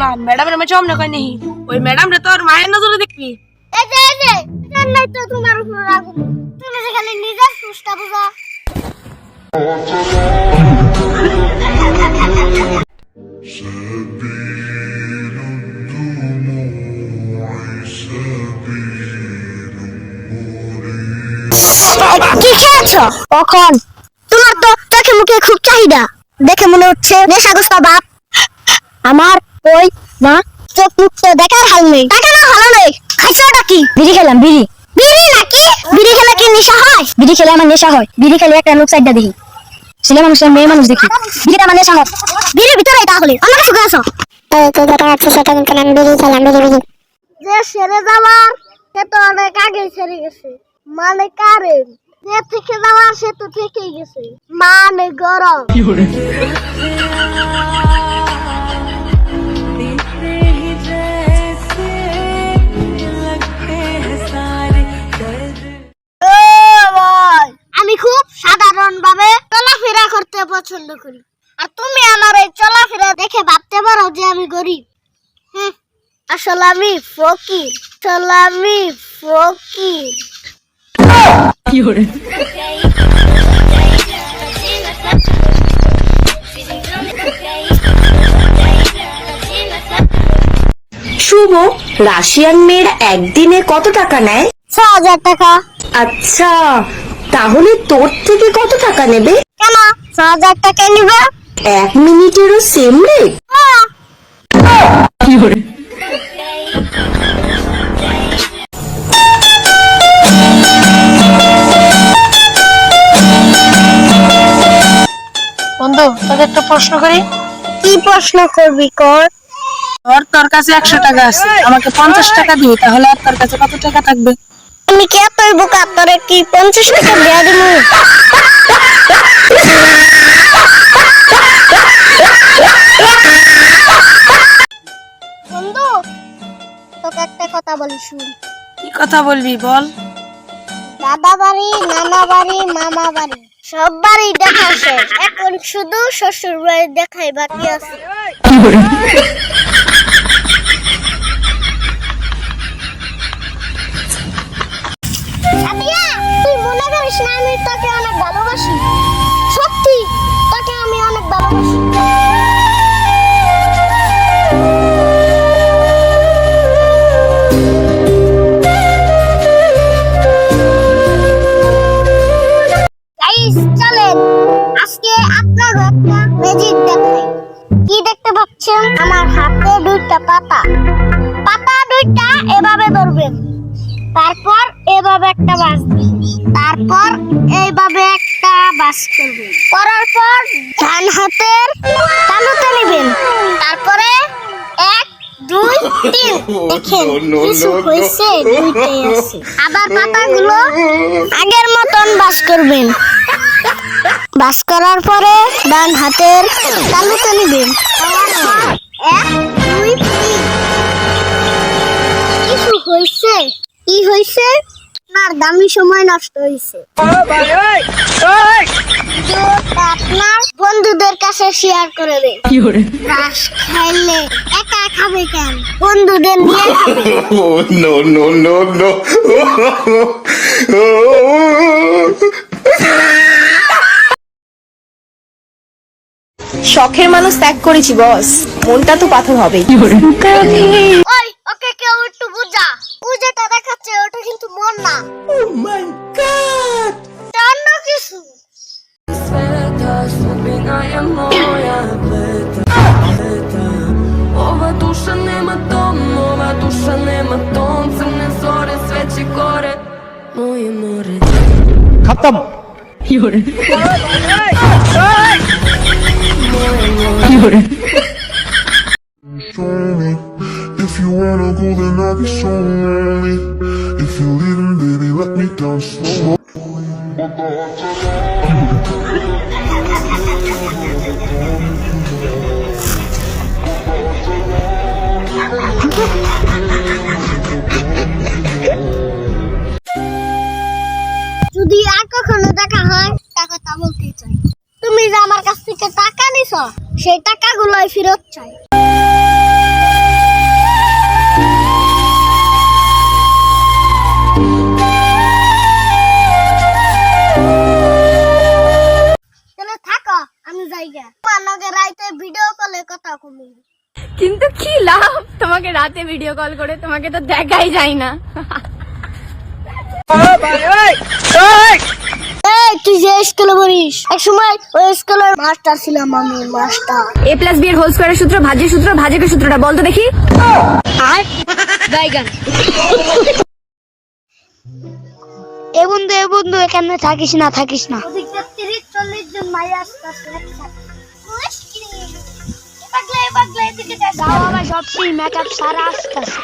আমি কই নেই ওই ম্যাডাম রে তোর মায়ের নজরে দেখবি তোমার কি খেয়েছ? কখন? তোমার তো চোখে মুখে খুব চাহিদা। দেখে মনে হচ্ছে নেশাগ্রস্ত বাপ। আমার ওই না চোখ মুখ তো দেখার হাল নেই। টাকা না ভালো নেই। খাইছো কি? বিড়ি খেলাম বিড়ি। বিড়ি নাকি? বিড়ি খেলে কি নেশা হয়? বিড়ি খেলে আমার নেশা হয়। বিড়ি খেলে একটা লোক সাইডটা দেখি। ছেলে মানুষ মেয়ে মানুষ দেখি। বিড়িটা আমার নেশা হয়। বিড়ির ভিতরে তাহলে। আমার কাছে আসো। তো যেটা আছে সেটা কিন্তু আমি বেরিয়ে খেলাম বেরিয়ে বেরিয়ে যে সেরে যাওয়ার সে তো অনেক আগে সেরে গেছে। মানে কারেন্ট যে থেকে যাওয়ার সে তো থেকেই গেছে। মানে গরম। পছন্দ করি। আর তুমি আমার এই চলাফেরা দেখে ভাবতে পারো যে আমি গরিব। হুম, আসলে আমি ফকির। আসলে আমি ফকির। শুভ রাশিয়ান মেয়ের একদিনে কত টাকা নেয়? ছ হাজার টাকা। আচ্ছা তাহলে তোর থেকে কত টাকা নেবে? কেন? ছ হাজার টাকা নিবে? এক মিনিটেরও সেম রেট। বন্ধু তোকে একটা প্রশ্ন করি। কি প্রশ্ন করবি কর? তোর তোর কাছে একশো টাকা আছে। আমাকে পঞ্চাশ টাকা দিই তাহলে আর তোর কাছে কত টাকা থাকবে? আমি কি এতই বোকা তোরে কি পঞ্চাশ টাকা দেয়া দিব বন্ধু তোকে একটা কথা বলি শুন। কি কথা বলবি বল? দাদা বাড়ি নানা বাড়ি মামা বাড়ি সব বাড়ি দেখা শেষ এখন শুধু শ্বশুর বাড়ি দেখাই বাকি আছে সাদিয়া, তুই মনে করিস না আমি তোকে অনেক ভালোবাসি। সত্যি, তোকে আমি অনেক ভালোবাসি। আজকে আপনার কি দেখতে পাচ্ছেন? আমার হাতে দুইটা পাতা। পাতা দুইটা এভাবে ধরবেন। তারপর এভাবে একটা বাস তারপর এইভাবে একটা বাস করবেন করার পর ডান হাতের তালুতে নেবেন তারপরে এক দুই তিন। দেখেন কিছু হয়েছে দুইটাই আছে। আবার পাতাগুলো আগের মতন বাস করবেন। বাস করার পরে ডান হাতের তালুতে নেবেন এক দুই তিন। কিছু হয়েছে? কি হয়েছে? আপনার দামি সময় নষ্ট হয়েছে আপনার বন্ধুদের কাছে শেয়ার করে দে। রাস খাইলে একা খাবে কেন? বন্ধুদের নিয়ে খাবে। No no no no! শখের মানুষ ত্যাগ করেছি বস মনটা তো পাথর হবে Моя моя плита, плита. Ова душа нема ова душа нема If you wanna go then I'll be so lonely If you leave leaving baby let me down যদি আর কখনো দেখা হয় তা বলতে চাই। তুমি যে আমার কাছ থেকে টাকা নিছ, সেই টাকাগুলোই ফেরত চাই। কথা কমি কিন্তু কি লাভ? তোমাকে রাতে ভিডিও কল করে তোমাকে তো দেখাই যায় না। তুই যে স্কুলে পড়িস এক সময় ওই স্কুলের মাস্টার ছিলাম আমি মাস্টার এ প্লাস বি এর হোল স্কোয়ারের সূত্র সূত্র ভাজকের সূত্রটা বল তো দেখি। আর? বাইগান। এ বন্ধু এ বন্ধু এখানে থাকিস না থাকিস না। জন মাই আসতেছে আমার সব মেকআপ সারা আসতেছে।